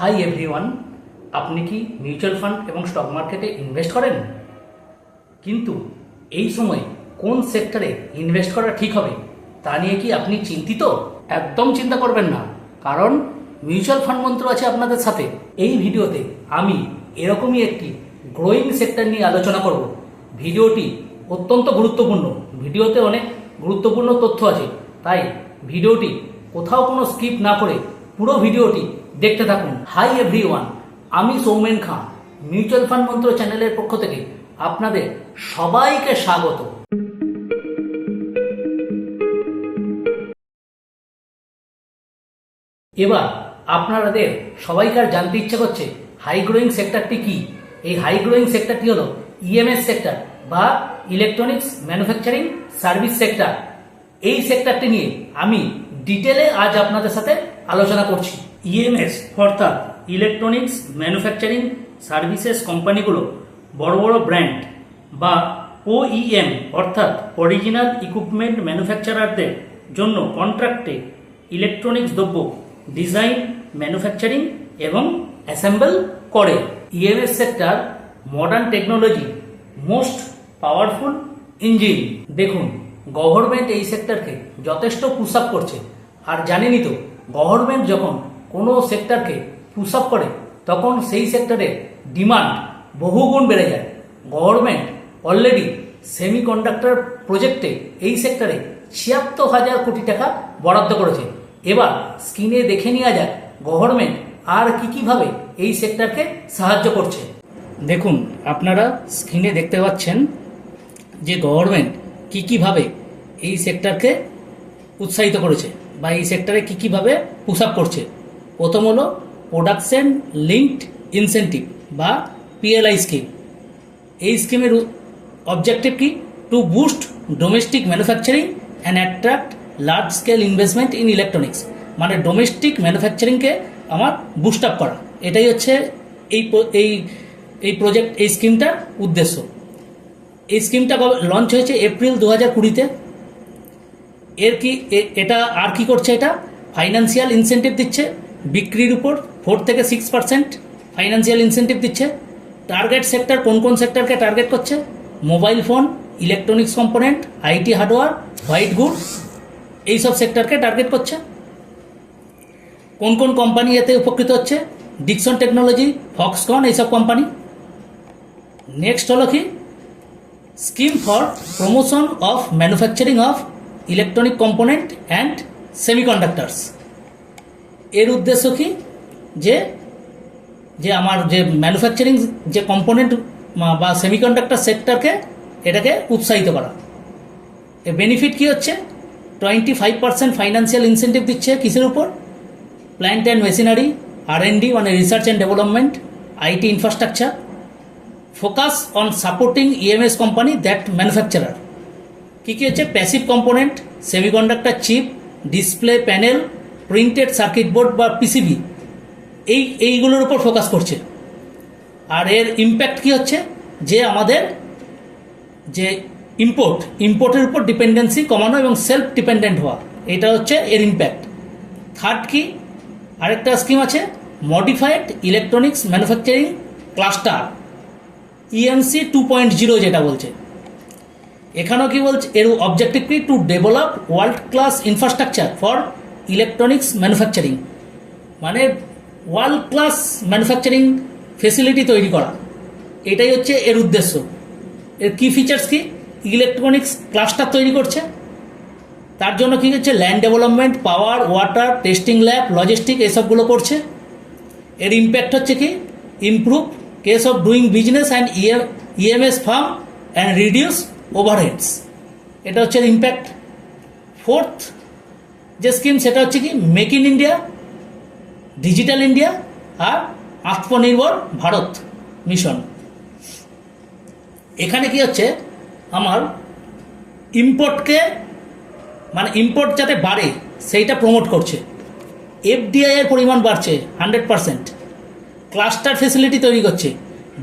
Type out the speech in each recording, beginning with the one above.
High everyone, আপনি কি mutual fund এবং স্টক মার্কেটে ইনভেস্ট করেন? কিন্তু এই সময় কোন সেক্টরে ইনভেস্ট করা ঠিক হবে, তা নিয়ে কি আপনি চিন্তিত? একদম চিন্তা করবেন না, কারণ মিউচুয়াল ফান্ড মন্ত্র আছে আপনাদের সাথে। এই ভিডিওতে আমি এরকমই একটি গ্রোয়িং সেক্টর নিয়ে আলোচনা করব। ভিডিওটি অত্যন্ত গুরুত্বপূর্ণ। ভিডিওতে অনেক গুরুত্বপূর্ণ তথ্য আছে, তাই ভিডিওটি কোথাও কোনো স্কিপ না করে পুরো ভিডিওটি দেখতে থাকুন। হাই এভরিওয়ান আমি সৌমেন খান মিউচুয়াল ফান্ড মন্ত্র চ্যানেলের পক্ষ থেকে আপনাদের সবাইকে স্বাগত। এবার আপনাদের সবাইকার জানতে ইচ্ছে করছে হাই গ্রোয়িং সেক্টরটি কি? এই হাই গ্রোয়িং সেক্টরটি হলো ইএমএস সেক্টর বা ইলেকট্রনিক্স ম্যানুফ্যাকচারিং সার্ভিস সেক্টর এই সেক্টরটি নিয়ে আমি ডিটেলে আজ আপনাদের সাথে আলোচনা করছি। ইএমএস অর্থাৎ ইলেকট্রনিক্স ম্যানুফ্যাকচারিং সার্ভিসেস কোম্পানিগুলো বড় বড় ব্র্যান্ড বা ওইএম অর্থাৎ অরিজিনাল ইকুইপমেন্ট ম্যানুফ্যাকচারারদের জন্য কন্ট্রাক্টে ইলেকট্রনিক্স দ্রব্য ডিজাইন ম্যানুফ্যাকচারিং এবং অ্যাসেম্বল করে। EMS sector modern technology most powerful engine দেখুন গভর্নমেন্ট এই সেক্টরকে যথেষ্ট পুশ আপ করছে। আর জানেনই তো গভর্নমেন্ট যখন কোনো সেক্টরকে পুশ আপ করে, তখন সেই সেক্টরের ডিমান্ড বহুগুণ বেড়ে যায়। গভর্নমেন্ট অলরেডি সেমিকন্ডাক্টর প্রজেক্টে এই সেক্টরে ছিয়াত্তর হাজার কোটি টাকা বরাদ্দ করেছে। এবার স্ক্রিনে দেখে নেওয়া যাক গভর্নমেন্ট আর কি কীভাবে এই সেক্টরকে সাহায্য করছে। দেখুন, আপনারা স্ক্রিনে দেখতে পাচ্ছেন যে গভর্নমেন্ট কি কীভাবে এই সেক্টরকে উৎসাহিত করেছে বা এই সেক্টরে কি কীভাবে পুশ আপ করছে। প্রথম হলো প্রোডাকশন লিঙ্কড ইনসেন্টিভ বা পিএলআই স্কিম এই স্কিমের অবজেক্টিভ কি? To boost domestic manufacturing and attract large scale investment in electronics মানে ডোমেস্টিক ম্যানুফ্যাকচারিংকে আমার বুস্ট আপ করা। এটাই হচ্ছে এই এই এই প্রজেক্ট এই স্কিমটার উদ্দেশ্য। এই স্কিমটা লঞ্চ হয়েছে? এপ্রিল দু হাজার কুড়িতে। এর কি এটা আর কি করছে এটা? ফাইন্যান্সিয়াল ইনসেন্টিভ দিচ্ছে। বিক্রির উপর ফোর থেকে সিক্স পার্সেন্ট ফাইন্যান্সিয়াল ইনসেন্টিভ দিচ্ছে। টার্গেট সেক্টর কোন কোন সেক্টরকে টার্গেট করছে? Mobile phone, electronics component, IT hardware white goods এইসব সেক্টরকে টার্গেট করছে। কোন কোন কোম্পানি এতে উপকৃত হচ্ছে? ডিকসন টেকনোলজি, ফক্সকন এইসব কোম্পানি। নেক্সট হলো কি? Scheme for promotion of manufacturing of electronic component and semiconductors. এর উদ্দেশ্য কি? যে যে আমার যে ম্যানুফ্যাকচারিং যে কম্পোনেন্ট বা সেমিকন্ডাক্টর সেক্টরকে এটাকে উৎসাহিত করা। এর বেনিফিট কি হচ্ছে? Twenty five percent financial incentive দিচ্ছে কিসের উপর? Plant and machinery R N D মানে research and development IT infrastructure focus on supporting EMS company that manufacturer কী কী হচ্ছে? Passive component semiconductor chip display panel printed circuit board বা PCB এই, এইগুলোর উপর ফোকাস করছে। আর এর ইম্প্যাক্ট কি হচ্ছে? যে আমাদের যে ইম্পোর্ট ইম্পোর্টের উপর ডিপেন্ডেন্সি কমানো এবং সেলফ ডিপেন্ডেন্ট হওয়া, এটা হচ্ছে এর ইম্প্যাক্ট থার্ড কি? আরেকটা স্কিম আছে modified electronics manufacturing cluster EMC two point zero যেটা বলছে। এখানেও কি বলছে? এর অবজেক্টিভ কি? To develop world class infrastructure for electronics manufacturing মানে ওয়ার্ল্ড ক্লাস ম্যানুফ্যাকচারিং ফেসিলিটি তৈরি করা। এটাই হচ্ছে এর উদ্দেশ্য। এর কি ফিচার্স কি? ইলেকট্রনিক্স ক্লাস্টার তৈরি করছে। তার জন্য কী হচ্ছে? Land development power water testing lab logistic এসবগুলো করছে। এর ইম্প্যাক্ট হচ্ছে কি? Improve case of doing business and EMS firm and reduce overheads এটা হচ্ছে ইম্প্যাক্ট ফোর্থ যে স্কিম সেটা হচ্ছে কি make in India digital India R Atmanirbhar Bharat mission এখানে কি হচ্ছে? আমার ইম্পোর্টকে মানে ইম্পোর্ট যাতে বাড়ে, সেইটা প্রমোট করছে। এফডিআই এর পরিমাণ বাড়ছে হান্ড্রেড পারসেন্ট ক্লাস্টার ফেসিলিটি তৈরি করছে।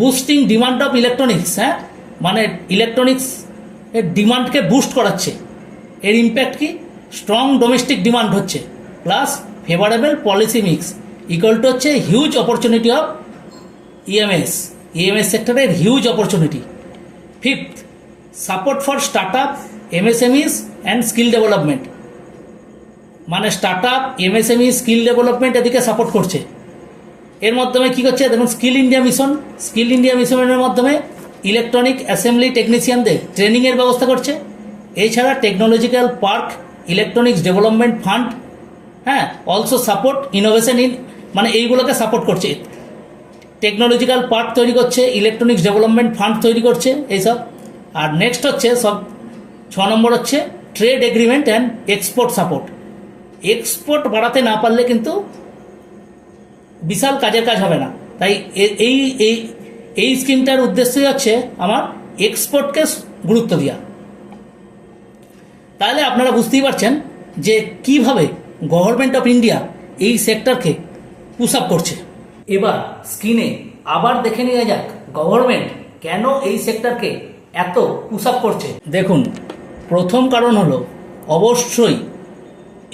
বুস্টিং ডিমান্ড অফ ইলেকট্রনিক্স হ্যাঁ? মানে ইলেকট্রনিক্স এর ডিমান্ডকে বুস্ট করাচ্ছে। এর ইম্প্যাক্ট কি? স্ট্রং ডোমেস্টিক ডিমান্ড হচ্ছে। Plus favourable policy mix equal to হচ্ছে huge opportunity of EMS EMS সেক্টরের huge opportunity fifth support for start up MSMEs and skill development মানে start up MSME skill development এদিকে support করছে। এর মাধ্যমে কী করছে? দেখুন skill India mission skill India মিশনের মাধ্যমে ইলেকট্রনিক অ্যাসেম্বলি টেকনিশিয়ানদের ট্রেনিংয়ের ব্যবস্থা করছে। এছাড়া technological park electronics development fund হ্যাঁ অলসো সাপোর্ট ইনোভেশন ইন মানে এইগুলোকে সাপোর্ট করছে। টেকনোলজিক্যাল পার্ক তৈরি করছে ইলেকট্রনিক্স ডেভেলপমেন্ট ফান্ড তৈরি করছে, এইসব। আর নেক্সট হচ্ছে, সব ছ নম্বর হচ্ছে trade agreement and export support export বাড়াতে না পারলে কিন্তু বিশাল কাজের কাজ হবে না। তাই এই এই এই স্কিমটার উদ্দেশ্যই হচ্ছে আমার এক্সপোর্টকে গুরুত্ব দেওয়া তাহলে আপনারা বুঝতেই পারছেন যে কীভাবে গভর্নমেন্ট অফ ইন্ডিয়া এই সেক্টরকে পুশ আপ করছে। এবার স্ক্রিনে আবার দেখে নেওয়া যাক গভর্নমেন্ট কেন এই সেক্টরকে এত পুশ আপ করছে। দেখুন, প্রথম কারণ হলো অবশ্যই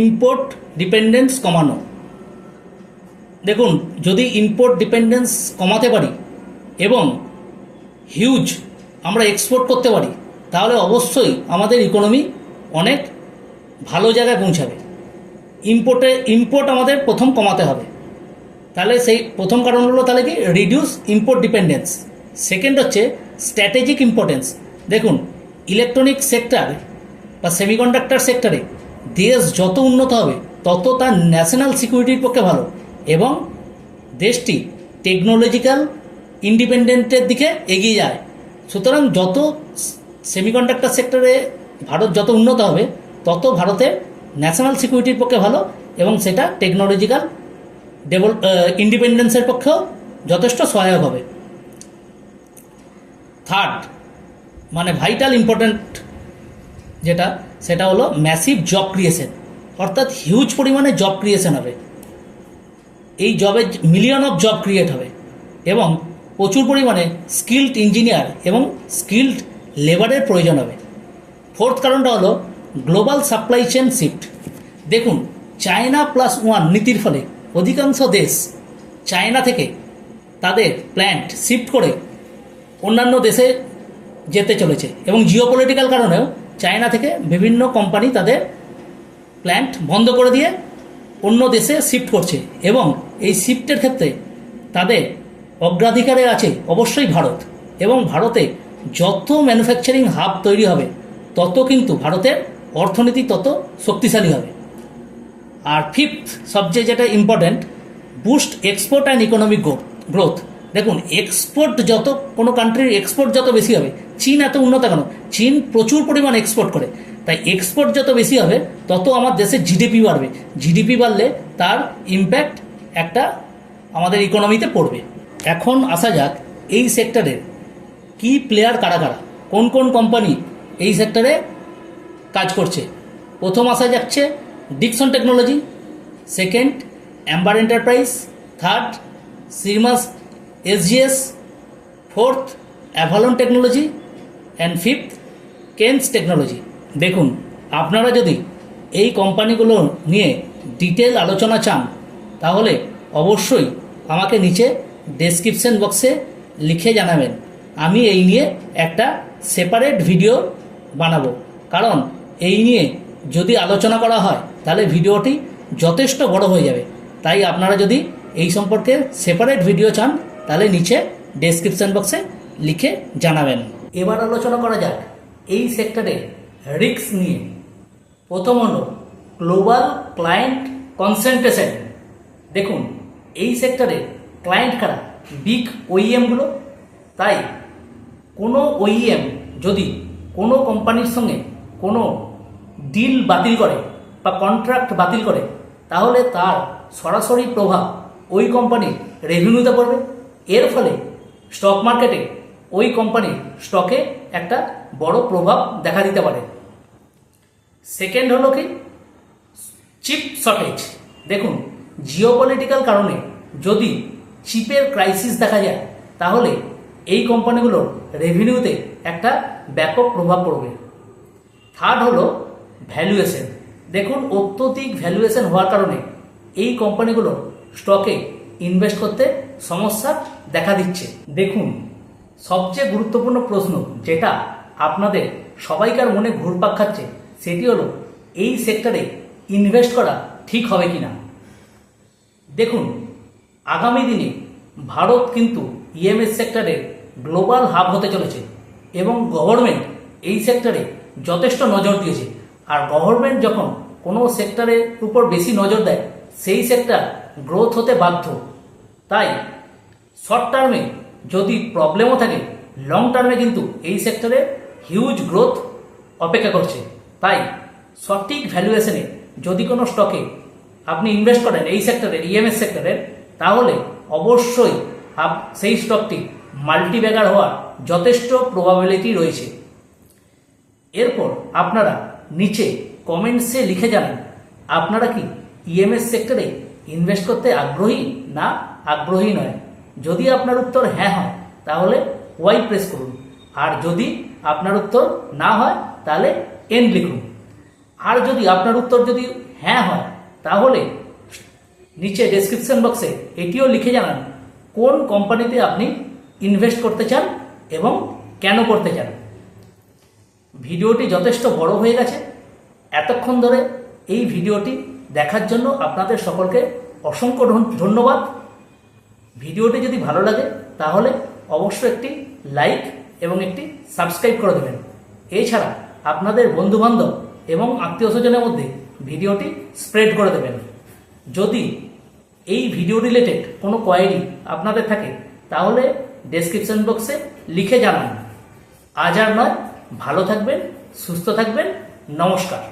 ইম্পোর্ট ডিপেন্ডেন্স কমানো। দেখুন, যদি ইম্পোর্ট ডিপেন্ডেন্স কমাতে পারি এবং হিউজ আমরা এক্সপোর্ট করতে পারি, তাহলে অবশ্যই আমাদের ইকোনমি অনেক ভালো জায়গায় পৌঁছাবে। ইম্পোর্টে ইম্পোর্ট আমাদের প্রথম কমাতে হবে। তাহলে সেই প্রথম কারণ হলো তাহলে কি? রিডিউস ইম্পোর্ট ডিপেন্ডেন্স সেকেন্ড হচ্ছে স্ট্র্যাটেজিক ইম্পর্টেন্স দেখুন ইলেকট্রনিক সেক্টর বা সেমিকন্ডাক্টর সেক্টরে দেশ যত উন্নত হবে, তত তার ন্যাশনাল সিকিউরিটির পক্ষে ভালো এবং দেশটি টেকনোলজিক্যাল ইন্ডিপেন্ডেন্টের দিকে এগিয়ে যায়। সুতরাং যত সেমিকন্ডাক্টর সেক্টরে ভারত যত উন্নত হবে, তত ভারতের ন্যাশনাল সিকিউরিটির পক্ষে ভালো এবং সেটা টেকনোলজিক্যাল ডেভেল ইন্ডিপেন্ডেন্সের পক্ষেও যথেষ্ট সহায়ক হবে। থার্ড মানে ভাইটাল ইম্পর্ট্যান্ট যেটা, সেটা হলো ম্যাসিভ জব ক্রিয়েশন অর্থাৎ হিউজ পরিমাণে জব ক্রিয়েশন হবে। এই জবে মিলিয়ন অফ জব ক্রিয়েট হবে এবং প্রচুর পরিমাণে স্কিল্ড ইঞ্জিনিয়ার এবং স্কিল্ড লেবারের প্রয়োজন হবে। ফোর্থ কারণটা হলো গ্লোবাল সাপ্লাই চেন শিফট দেখুন চায়না প্লাস ওয়ান নীতির ফলে অধিকাংশ দেশ চায়না থেকে তাদের প্ল্যান্ট শিফট করে অন্যান্য দেশে যেতে চলেছে এবং জিওপলিটিক্যাল কারণেও চায়না থেকে বিভিন্ন কোম্পানি তাদের প্ল্যান্ট বন্ধ করে দিয়ে অন্য দেশে শিফট করছে এবং এই শিফটের ক্ষেত্রে তাদের অগ্রাধিকারে আছে অবশ্যই ভারত এবং ভারতে যত ম্যানুফ্যাকচারিং হাব তৈরি হবে তত কিন্তু ভারতের অর্থনীতি তত শক্তিশালী হবে। আর ফিফথ সবচেয়ে যেটা important boost export and economic growth দেখুন এক্সপোর্ট যত, কোনো কান্ট্রির এক্সপোর্ট যত বেশি হবে, চীন এত উন্নত কেন? চীন প্রচুর পরিমাণ এক্সপোর্ট করে। তাই এক্সপোর্ট যত বেশি হবে, তত আমার দেশের জিডিপি বাড়বে। জিডিপি বাড়লে তার ইম্প্যাক্ট একটা আমাদের ইকোনমিতে পড়বে। এখন আসা যাক এই সেক্টরের কি প্লেয়ার কারা কারা? কোন কোন কোম্পানি এই সেক্টরে কাজ করছে। প্রথম আসা যাচ্ছে Dixon technology second Amber enterprise third সিমাস SGS fourth Avalon technology and fifth Kaynes technology দেখুন, আপনারা যদি এই কোম্পানিগুলো নিয়ে ডিটেল আলোচনা চান, তাহলে অবশ্যই আমাকে নিচে ডেসক্রিপশন বক্সে লিখে জানাবেন। আমি এই নিয়ে একটা সেপারেট ভিডিও বানাবো। কারণ এই নিয়ে যদি আলোচনা করা হয়, তাহলে ভিডিওটি যথেষ্ট বড় হয়ে যাবে। তাই আপনারা যদি এই সম্পর্কে সেপারেট ভিডিও চান, তাহলে নিচে ডেসক্রিপশন বক্সে লিখে জানাবেন। এবার আলোচনা করা যাক এই সেক্টরে রিস্ক নিয়ে। প্রথম হলো গ্লোবাল ক্লায়েন্ট কনসেন্ট্রেশন দেখুন, এই সেক্টরে ক্লায়েন্ট কারা? বিগ ওইএমগুলো তাই কোনো ওইএম যদি কোনো কোম্পানির সঙ্গে কোনো ডিল বাতিল করে বা কন্ট্রাক্ট বাতিল করে, তাহলে তার সরাসরি প্রভাব ওই কোম্পানির রেভিনিউতে পড়বে। এর ফলে স্টক মার্কেটে ওই কোম্পানির স্টকে একটা বড় প্রভাব দেখা দিতে পারে। সেকেন্ড হলো কি? চিপ শর্টেজ দেখুন জিওপলিটিক্যাল কারণে যদি চিপের ক্রাইসিস দেখা যায়, তাহলে এই কোম্পানিগুলোর রেভিনিউতে একটা ব্যাপক প্রভাব পড়বে। থার্ড হলো ভ্যালুয়েশন দেখুন, অত্যধিক ভ্যালুয়েশন হওয়ার কারণে এই কোম্পানিগুলো স্টকে ইনভেস্ট করতে সমস্যা দেখা দিচ্ছে। দেখুন, সবচেয়ে গুরুত্বপূর্ণ প্রশ্ন যেটা আপনাদের সবাইকার মনে ঘুরপাক খাচ্ছে, সেটি হলো এই সেক্টরে ইনভেস্ট করা ঠিক হবে কিনা? দেখুন, আগামী দিনে ভারত কিন্তু ইএমএস সেক্টরে গ্লোবাল হাব হতে চলেছে। এবং গভর্নমেন্ট এই সেক্টরে যথেষ্ট নজর দিয়েছে। আর গভর্নমেন্ট যখন কোনো সেক্টরের উপর বেশি নজর দেয়, সেই সেক্টর গ্রোথ হতে বাধ্য। তাই শর্ট টার্মে যদি প্রবলেমও থাকে লং টার্মে কিন্তু এই সেক্টরে হিউজ গ্রোথ অপেক্ষা করছে। তাই সঠিক ভ্যালুয়েশনে যদি কোনো স্টকে আপনি ইনভেস্ট করেন এই সেক্টরের ইএমএস সেক্টরের তাহলে অবশ্যই সেই স্টকটি মাল্টিব্যাগার হওয়ার যথেষ্ট প্রবাবিলিটি রয়েছে। এরপর আপনারা নিচে কমেন্টসে লিখে জানান, আপনারা কি ইএমএস সেক্টরে ইনভেস্ট করতে আগ্রহী না আগ্রহী নয়? যদি আপনার উত্তর হ্যাঁ হয়, তাহলে ওয়াই প্রেস করুন। আর যদি আপনার উত্তর না হয়, তাহলে এন লিখুন। আর যদি আপনার উত্তর যদি হ্যাঁ হয়, তাহলে নিচে ডেসক্রিপশন বক্সে এটিও লিখে জানান, কোন কোম্পানিতে আপনি ইনভেস্ট করতে চান এবং কেন করতে চান? ভিডিওটি যথেষ্ট বড় হয়ে গেছে। এতক্ষণ ধরে এই ভিডিওটি দেখার জন্য আপনাদের সকলকে অসংখ্য ধন্যবাদ। ভিডিওটি যদি ভালো লাগে, তাহলে অবশ্যই একটি লাইক এবং একটি সাবস্ক্রাইব করে দেবেন। এছাড়া আপনাদের বন্ধুবান্ধব এবং আত্মীয় স্বজনের মধ্যে ভিডিওটি স্প্রেড করে দেবেন। যদি এই ভিডিও রিলেটেড কোনো কোয়ারি আপনাদের থাকে, তাহলে ডেসক্রিপশন বক্সে লিখে জানান। আজ আর নয় ভালো থাকবেন সুস্থ থাকবেন নমস্কার।